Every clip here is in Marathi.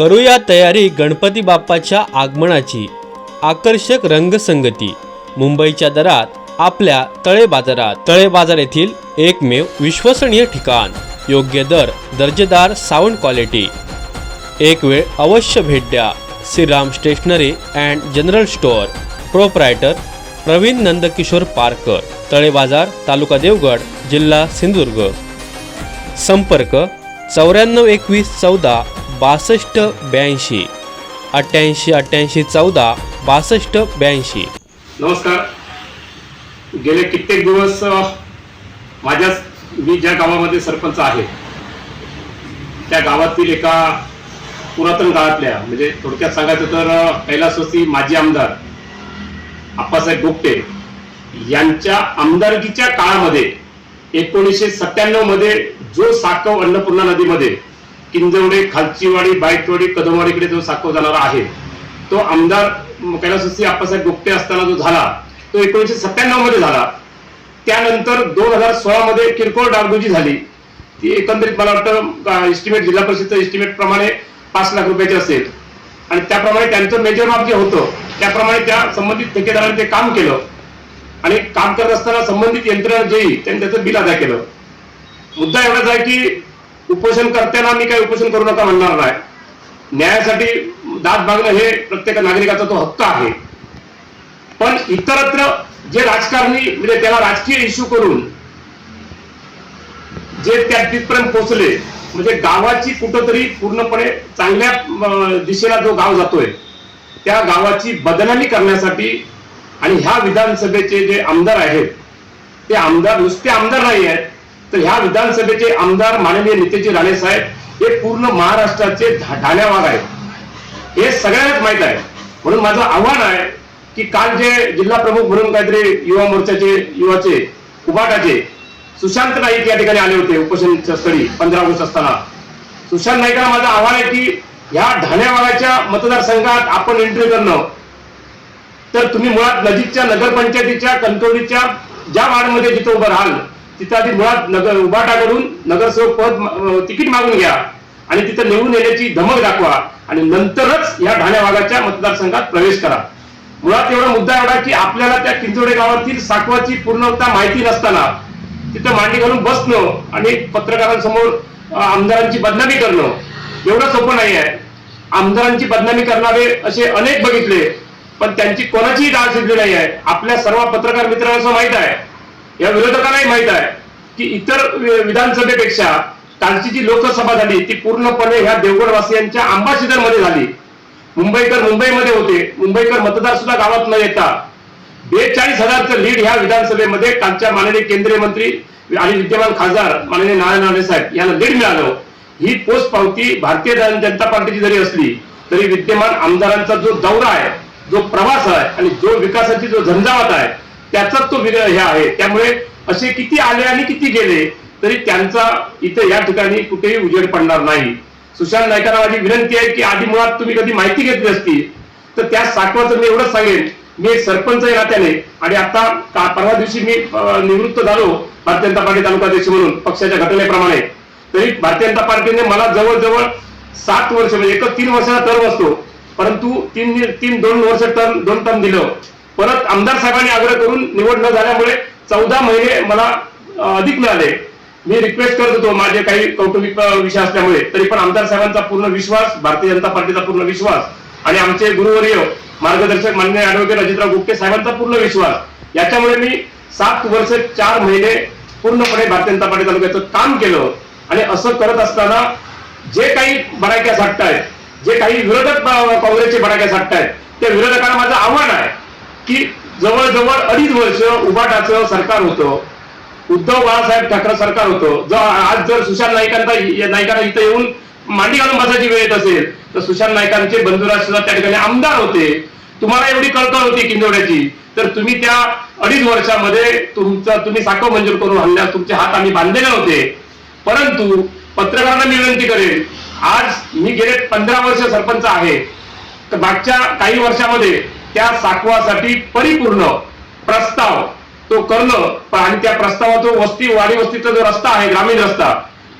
करूया तयारी गणपती बाप्पाच्या आगमनाची. आकर्षक रंगसंगती. मुंबईच्या दरात आपल्या तळे बाजारात. तळे बाजार येथील एकमेव विश्वसनीय ठिकाण. योग्य दर दर्जेदार साऊंड क्वालिटी एक वेळ अवश्य भेट द्या. Shriram stationery and general store. Proprietor Praveen Nandkishor Parkar. Tale Bazar तालुका देवगड जिल्हा सिंधुदुर्ग. संपर्क चौऱ्याण्णव एकवीस चौदा बासष्ट ब्याऐंशी. अठ्ठ्याऐंशी अठ्ठ्याऐंशी चौदा बासष्ट ब्याऐंशी. नमस्कार. गेले कित्येक दिवस माझ्या मी ज्या गावामध्ये सरपंच आहे त्या गावातील एका पुरातन काळातल्या म्हणजे थोडक्यात सांगायचं तर कैलासवासी माजी आमदार आप्पासाहेब गोपटे यांच्या आमदारकीच्या काळामध्ये एकोणीसशे सत्त्याण्णवमध्ये जो साकव अन्नपूर्णा नदीमध्ये किंजवडे खालचीवाडी बाईटवाडी कदमवाडीकडे जो साखव जाणारा आहे तो आमदार कैलासवासी आप्पासाहेब गुप्ते असताना जो झाला तो एकोणीसशे सत्त्याण्णवमध्ये झाला. त्यानंतर दोन हजार सोळा मध्ये किरकोळ डागडुजी झाली. ती एकंदरीत मला वाटतं एस्टिमेट जिल्हा परिषदचं एस्टिमेट प्रमाणे पाच लाख रुपयाचे असेल. आणि त्याप्रमाणे त्यांचं मेजर माप जे होतं त्याप्रमाणे त्या संबंधित ठेकेदाराने ते काम केलं. आणि काम करत असताना संबंधित यंत्रणा जे त्यांनी त्याचं बिल अदा केलं. मुद्दा एवढाच आहे की उपोषण करताना मी काही उपोषण करू नका म्हणणार नाही. न्यायासाठी दात भागणं हे प्रत्येक नागरिकाचा तो हक्क आहे. पण इतरत्र जे राजकारणी म्हणजे त्याला राजकीय इश्यू करून जे त्या तिथपर्यंत पोहोचले म्हणजे गावाची कुठंतरी पूर्णपणे चांगल्या दिशेला जो गाव जातोय त्या गावाची बदनामी करण्यासाठी आणि ह्या विधानसभेचे जे आमदार आहेत ते आमदार नुसते आमदार नाही आहेत तर ह्या विधानसभेचे आमदार माननीय नितेजी राणे साहेब हे पूर्ण महाराष्ट्राचे ढाण्यावाग आहेत. हे सगळ्यांनाच माहीत आहे. म्हणून माझं आव्हान आहे की काल जे जिल्हा प्रमुख म्हणून काहीतरी युवा मोर्चाचे युवाचे उभाटाचे सुशांत नाईक या ठिकाणी आले होते उपोषणच्या स्थळी पंधरा ऑगस्ट असताना. सुशांत नाईकांना माझं आव्हान आहे की ह्या ढाण्यावागाच्या मतदारसंघात आपण एंट्री करणं. तर तुम्ही मुळात नजीकच्या नगरपंचायतीच्या कंट्रोलीच्या ज्या वार्डमध्ये जिथं उभं राहाल तिथं आधी मुळात नगर उभाटाकडून नगरसेवक पद तिकीट मागून घ्या. आणि तिथं निवडून येण्याची धमक दाखवा. आणि नंतरच या ढाण्या भागाच्या मतदारसंघात प्रवेश करा. मुळात एवढा मुद्दा एवढा की आपल्याला त्या किंचोडे गावातील साकवाची पूर्णता माहिती नसताना तिथं मांडी घालून बसणं आणि पत्रकारांसमोर आमदारांची बदनामी करणं एवढं सोपं नाही आहे. आमदारांची बदनामी करणारे असे अनेक बघितले पण त्यांची कोणाचीही डाळ शिजली नाही आहे. आपल्या सर्व पत्रकार मित्रांना माहीत आहे. या विरोधकांनाही माहीत आहे की इतर विधानसभेपेक्षा कालची जी लोकसभा झाली ती पूर्णपणे ह्या देवगडवासियांच्या अंबाशिदरमध्ये झाली. मुंबईकर मुंबईमध्ये होते. मुंबईकर मतदार सुद्धा गावात न येता बेचाळीस हजारचं लीड ह्या विधानसभेमध्ये कालच्या माननीय केंद्रीय मंत्री आणि विद्यमान खासदार माननीय नारायण राणे साहेब यांना लीड मिळालं. ही पोस्ट पावती भारतीय जनता पार्टीची जरी असली तरी विद्यमान आमदारांचा जो दौरा आहे जो प्रवास आहे आणि जो विकासाची जो झंझावात आहे त्याचाच तो हे आहे. त्यामुळे असे किती आले आणि किती गेले तरी त्यांचा इथे या ठिकाणी कुठेही उजेड पडणार नाही. सुशांत नाईकांना माझी विनंती आहे की आधी मुळात तुम्ही कधी माहिती घेतली असती तर त्या साठवाचं मी एवढंच सांगेन. मी एक सरपंच आहे नात्याने आणि आता परवा दिवशी मी निवृत्त झालो भारतीय जनता पार्टी तालुकाध्यक्ष म्हणून पक्षाच्या घटनेप्रमाणे. तरी भारतीय जनता पार्टीने मला जवळजवळ सात वर्ष म्हणजे एकच तीन वर्षाचा टर्म असतो परंतु तीन तीन दोन वर्ष टर्म दोन टर्म दिलं. परत आमदार साहेबांनी आग्रह करून निवड न झाल्यामुळे चौदा महिने मला अधिक मिळाले. मी रिक्वेस्ट करत होतो माझे काही कौटुंबिक विषय असल्यामुळे. तरी पण आमदार साहेबांचा पूर्ण विश्वास भारतीय जनता पार्टीचा पूर्ण विश्वास आणि आमचे गुरुवर्य मार्गदर्शक माननीय ऍडव्होकेट अजितराव गुप्ते साहेबांचा पूर्ण विश्वास. याच्यामुळे मी सात वर्ष चार महिने पूर्णपणे भारतीय जनता पार्टी तालुक्याचं काम केलं आणि असं करत असताना जे काही बडाक्या साठतायत जे काही विरोधक काँग्रेसचे बडाक्या साठतायत त्या विरोधकांना माझं आव्हान आहे. की जवळजवळ अडीच वर्ष उबाटाचं सरकार होतं. उद्धव बाळासाहेब ठाकरे सरकार होतं. जर आज जर सुशांत नाईकांचा नाईकांना इथं येऊन मांडी घालून बसायची वेळ येत असेल तर सुशांत नाईकांचे बंधुराज सुद्धा त्या ठिकाणी आमदार होते. तुम्हाला एवढी कळकळ होती किंजवड्याची तर तुम्ही त्या अडीच वर्षामध्ये तुमचा तुम्ही साखव मंजूर करून हल्ल्यास तुमचे हात आम्ही बांधलेले होते. परंतु पत्रकारांना मी विनंती करेन आज मी गेले पंधरा वर्ष सरपंच आहे. तर मागच्या काही वर्षामध्ये त्या साकवासाठी परिपूर्ण प्रस्ताव तो करणं आणि त्या प्रस्तावाचा वस्ती वाडी वस्तीचा जो रस्ता आहे ग्रामीण रस्ता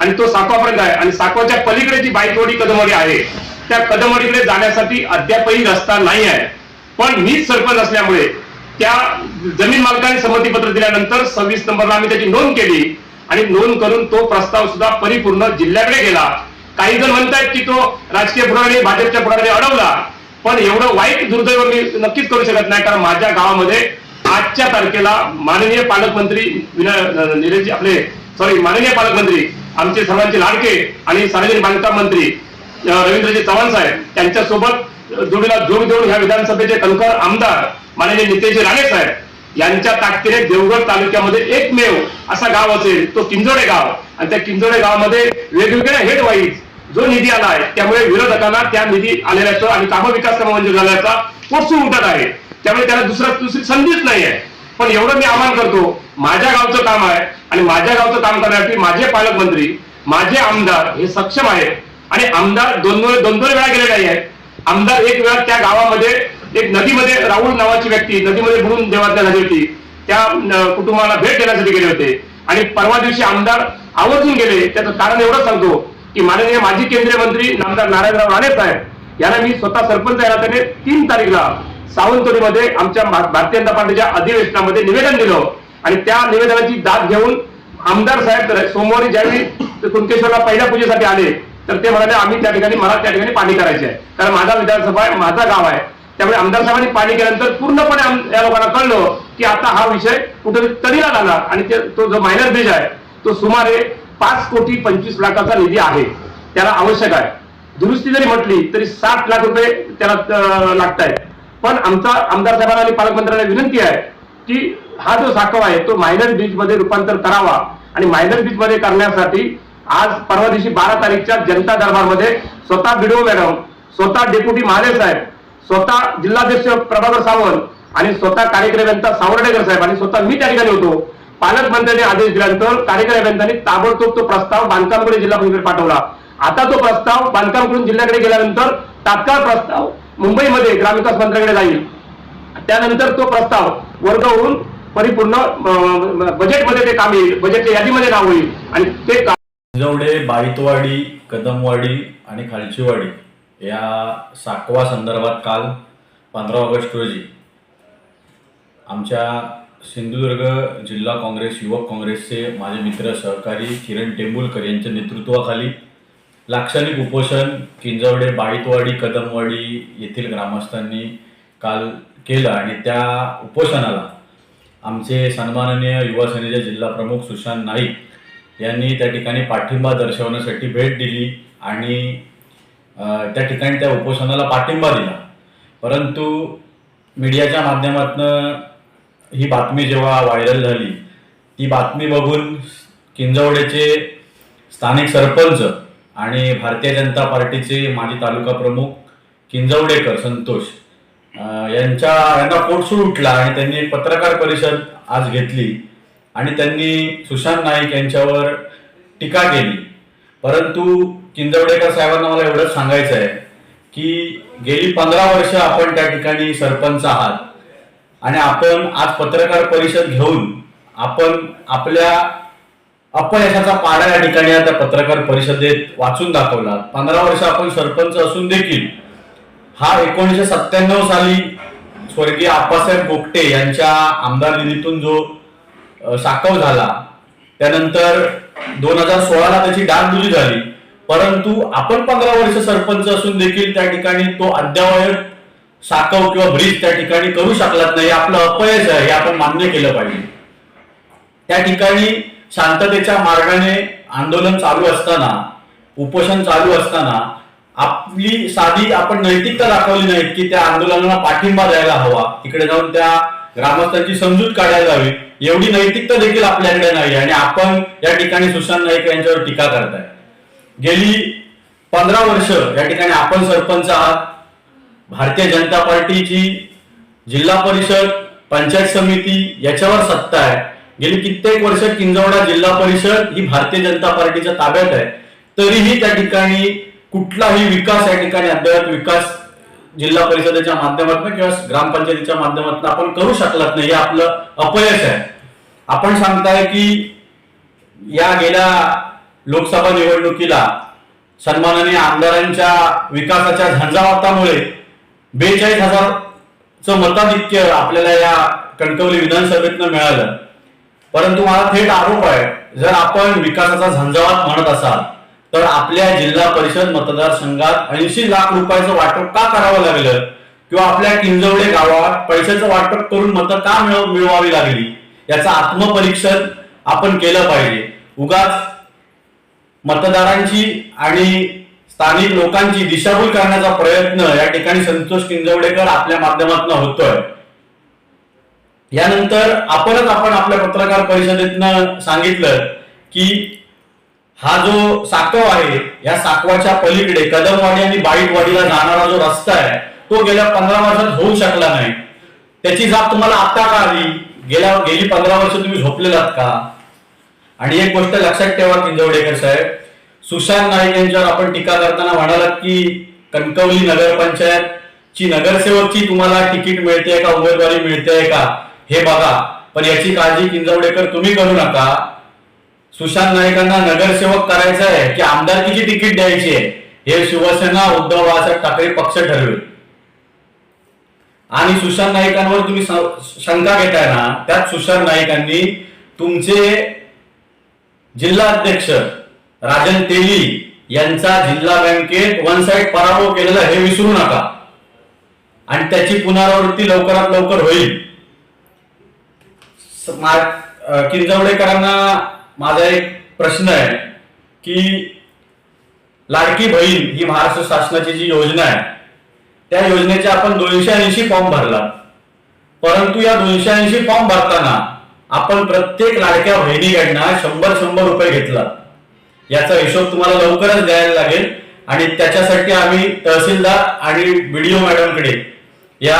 आणि तो साकवापर्यंत आहे आणि साकवाच्या पलीकडे जी बाईकवाडी कदमवाडी आहे त्या कदमवाडीकडे जाण्यासाठी अद्यापही रस्ता नाही आहे. पण मीच सरपंच असल्यामुळे त्या जमीन मालकाने संमतीपत्र दिल्यानंतर सव्वीस नंबरला आम्ही त्याची नोंद केली आणि नोंद करून तो प्रस्ताव सुद्धा परिपूर्ण जिल्ह्याकडे गेला. काही जण म्हणतात की तो राजकीय पुढाऱ्याने भाजपच्या पुढाऱ्याने अडवला. पण एवढं वाईट दुर्दैव मी नक्कीच करू शकत नाही कारण माझ्या गावामध्ये आजच्या तारखेला माननीय पालकमंत्री विनय आपले सॉरी माननीय पालकमंत्री आमचे सर्वांचे लाडके आणि सार्वजनिक बांधकाम मंत्री रवींद्रजी चव्हाण साहेब त्यांच्यासोबत जोडीला जोड देऊन ह्या विधानसभेचे कणकर आमदार माननीय नितेशजी राणे साहेब यांच्या ताकदीने देवगड तालुक्यामध्ये एकमेव असा गाव असेल तो किंजोडे गाव. आणि त्या किंजोडे गावामध्ये वेगवेगळ्या हेड वाईज जो निधी आला आहे त्यामुळे विरोधकांना त्या निधी आलेल्याचं आणि काम विकास कामं मंजूर झाल्याचा पोटसून उठत आहे. त्यामुळे त्याला दुसरा दुसरी संधीच नाही आहे. पण एवढं मी आवाहन करतो माझ्या गावचं काम आहे आणि माझ्या गावचं काम करण्यासाठी माझे पालकमंत्री माझे आमदार हे सक्षम आहेत. आणि आमदार दोन दोन दोन दोन वेळा गेले नाही आहेत. आमदार एक वेळा त्या गावामध्ये एक नदीमध्ये राहुल नावाची व्यक्ती नदीमध्ये बुडून देवाज्ञा झाली होती. त्या कुटुंबाला भेट देण्यासाठी गेले होते. आणि परवा दिवशी आमदार आवर्जून गेले. त्याचं कारण एवढं सांगतो की माननीय माजी केंद्रीय मंत्री नामदार नारायणराव राणे साहेब यांना मी स्वतः सरपंच या नात्याने तीन तारीखला सावंतवाडीमध्ये आमच्या भारतीय जनता पार्टीच्या अधिवेशनामध्ये निवेदन दिलं आणि त्या निवेदनाची दाद घेऊन आमदार साहेब सोमवारी ज्यावेळी ते कुणकेश्वरला पहिल्या पूजेसाठी आले तर ते म्हणाले आम्ही त्या ठिकाणी मला त्या ठिकाणी पाणी करायचे आहे. कारण माझा विधानसभा आहे माझा गाव आहे. त्यामुळे आमदार साहेबांनी पाणी केल्यानंतर पूर्णपणे या लोकांना कळलं की आता हा विषय कुठेतरी तरीला झाला आणि तो जो मायनर ब्रिज आहे तो सुमारे पाच कोटी पंचवीस लाखाचा निधी आहे. त्याला आवश्यक आहे. दुरुस्ती जरी म्हटली तरी साठ लाख रुपये त्याला लागत आहेत पण आमचा आमदार साहेबांना आणि पालकमंत्र्यांना विनंती आहे की हा जो साखव आहे तो मायनर बीच मध्ये रूपांतर करावा. आणि मायनर बीच मध्ये करण्यासाठी आज परवा दिवशी बारा तारीखच्या जनता दरबारमध्ये स्वतः बिडो मॅडम स्वतः डेप्युटी महाले साहेब स्वतः जिल्हाध्यक्ष प्रभाकर सावंत आणि स्वतः कार्यक्रम सावर्डेकर साहेब आणि स्वतः मी त्या ठिकाणी होतो. पालकमंत्र्यांनी आदेश दिल्यानंतर कार्यकारी ताबडतोब तो प्रस्ताव बांधकामकडे जिल्हा परिषदेत पाठवला. आता तो प्रस्ताव बांधकामकडून जिल्ह्याकडे गेल्यानंतर तात्काळ प्रस्ताव मुंबईमध्ये ग्रामविकास मंत्र्याकडे जाईल. त्यानंतर तो प्रस्ताव वर्ग होऊन परिपूर्ण बजेटमध्ये ते काम येईल. बजेटच्या यादीमध्ये नाव होईल. आणि ते काम बाईतवाडी कदमवाडी आणि खालचीवाडी या साकवा संदर्भात काल पंधरा ऑगस्ट रोजी आमच्या सिंधुदुर्ग जिल्हा काँग्रेस युवक काँग्रेसचे माझे मित्र सहकारी किरण टेंबुलकर यांच्या नेतृत्वाखाली लाक्षणिक उपोषण किंजवडे बाईतवाडी कदमवाडी येथील ग्रामस्थांनी काल केलं आणि त्या उपोषणाला आमचे सन्माननीय युवा सेनेचे जिल्हा प्रमुख सुशांत नाईक यांनी त्या ठिकाणी पाठिंबा दर्शवण्यासाठी भेट दिली आणि त्या ठिकाणी त्या उपोषणाला पाठिंबा दिला. परंतु मीडियाच्या माध्यमातून ही बातमी जेव्हा व्हायरल झाली ती बातमी बघून किंजवडेचे स्थानिक सरपंच आणि भारतीय जनता पार्टीचे माजी तालुका प्रमुख किंजवडेकर संतोष यांच्या यांना पोटसूळ उठला आणि त्यांनी एक पत्रकार परिषद आज घेतली आणि त्यांनी सुशांत नाईक यांच्यावर टीका केली. परंतु किंजवडेकर साहेबांना मला एवढंच सांगायचं आहे की गेली पंधरा वर्ष आपण त्या ठिकाणी सरपंच आहात. आणि आपण आज पत्रकार परिषद घेऊन आपण आपल्या अपयशाचा पाडा या ठिकाणी त्या पत्रकार परिषदेत वाचून दाखवला पंधरा वर्ष आपण सरपंच असून देखील हा एकोणीसशे सत्त्याण्णव साली स्वर्गीय आप्पासाहेब गोगटे यांच्या आमदार निधीतून जो साकव झाला त्यानंतर दोन हजार सोळाला त्याची डागडुजी झाली. परंतु आपण पंधरा वर्ष सरपंच असून देखील त्या ठिकाणी तो अद्यावयत साकव किंवा ब्रिज त्या ठिकाणी करू शकलात नाही. आपलं अपयश आहे हे आपण मान्य केलं पाहिजे. त्या ठिकाणी शांततेच्या मार्गाने आंदोलन चालू असताना उपोषण चालू असताना आपली साधी आपण नैतिकता दाखवली नाही की त्या आंदोलनाला पाठिंबा द्यायला हवा. तिकडे जाऊन त्या ग्रामस्थांची समजूत काढायला हवी. एवढी नैतिकता देखील आपल्याकडे नाही आणि आपण या ठिकाणी सुशांत नाईक यांच्यावर टीका करताय. गेली पंधरा वर्ष या ठिकाणी आपण सरपंच आहात. भारतीय जनता पार्टीची जिल्हा परिषद पंचायत समिती याच्यावर सत्ता आहे. गेली कित्येक वर्ष किंजवडा जिल्हा परिषद ही भारतीय जनता पार्टीच्या ताब्यात आहे. तरीही त्या ठिकाणी कुठलाही विकास या ठिकाणी अद्ययावत विकास जिल्हा परिषदेच्या माध्यमातून किंवा ग्रामपंचायतीच्या माध्यमातून आपण करू शकलात नाही. हे आपलं अपयश आहे. आपण सांगताय की या गेल्या लोकसभा निवडणुकीला सन्माननीय आमदारांच्या विकासाच्या झंझावातामुळे बेचाळीस हजारचं मताधिक्य आपल्याला या कणकवली विधानसभेतनं मिळालं. परंतु मला थेट आरोप आहे जर आपण विकासाचा झंझावात म्हणत असाल तर आपल्या जिल्हा परिषद मतदारसंघात ऐंशी लाख रुपयाचं वाटप का करावं लागलं? किंवा आपल्या किंजवडे गावात पैशाचं वाटप करून मतं का मिळव मिळवावी लागली? याचं आत्मपरीक्षण आपण केलं पाहिजे. उगाच मतदारांची आणि स्थानिक लोकांची दिशाभूल करण्याचा प्रयत्न या ठिकाणी संतोष किंजवडेकर आपल्या माध्यमातून होतोय. यानंतर आपणच आपण आपल्या पत्रकार परिषदेतनं सांगितलं की हा जो साकव आहे या साकवाच्या पलीकडे कदमवाडी आणि बाईटवाडीला जाणारा जो रस्ता आहे तो गेल्या पंधरा वर्षात होऊ शकला नाही. त्याची जाब तुम्हाला आता का आली गेल्या गेली पंधरा वर्ष तुम्ही झोपलेलात का? आणि एक गोष्ट लक्षात ठेवा किंजवडेकर साहेब सुशांत नाईक यांच्यावर आपण टीका करताना म्हणालात की कणकवली नगरपंचायत ची नगरसेवकची तुम्हाला तिकीट मिळते का? उमेदवारी मिळते का? हे बघा. पण याची काळजी किंजवडेकर तुम्ही करू नका. सुशांत नाईकांना नगरसेवक करायचं आहे की आमदारकीची तिकीट द्यायची आहे हे शिवसेना उद्धव बाळासाहेब ठाकरे पक्ष ठरवेल. आणि सुशांत नाईकांवर तुम्ही शंका घेताय ना त्यात सुशांत नाईकांनी तुमचे जिल्हा अध्यक्ष राजन तेली यांचा जिल्हा बँकेत वन साइड पराभव केलेला हे विसरू नका. आणि त्याची पुनरावृत्ती लवकरात लवकर होईल. किंजवडेकरांना माझा एक प्रश्न आहे की लाडकी बहीण ही महाराष्ट्र शासनाची जी योजना आहे त्या योजनेचे आपण दोनशे ऐंशी फॉर्म भरला. परंतु या दोनशे ऐंशी फॉर्म भरताना आपण प्रत्येक लाडक्या बहिणीकडनं शंभर शंभर रुपये घेतला. याचा हिशोब तुम्हाला लवकरच द्यायला लागेल. आणि त्याच्यासाठी आम्ही तहसीलदार आणि बीडीओ मॅडमकडे या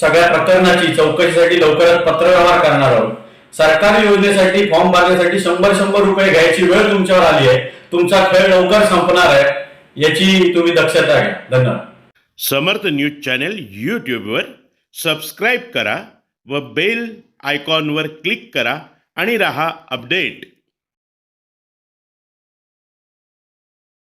सगळ्या प्रकरणाची चौकशीसाठी लवकरच पत्रव्यवहार करणार आहोत. सरकारी योजनेसाठी फॉर्म भरण्यासाठी शंभर शंभर रुपये घ्यायची वेळ तुमच्यावर आली आहे. तुमचा खेळ लवकर संपणार आहे. याची तुम्ही दक्षता घ्या. धन्यवाद. समर्थ न्यूज चॅनेल यूट्यूबवर सबस्क्राईब करा व बेल आयकॉनवर क्लिक करा आणि रहा अपडेट.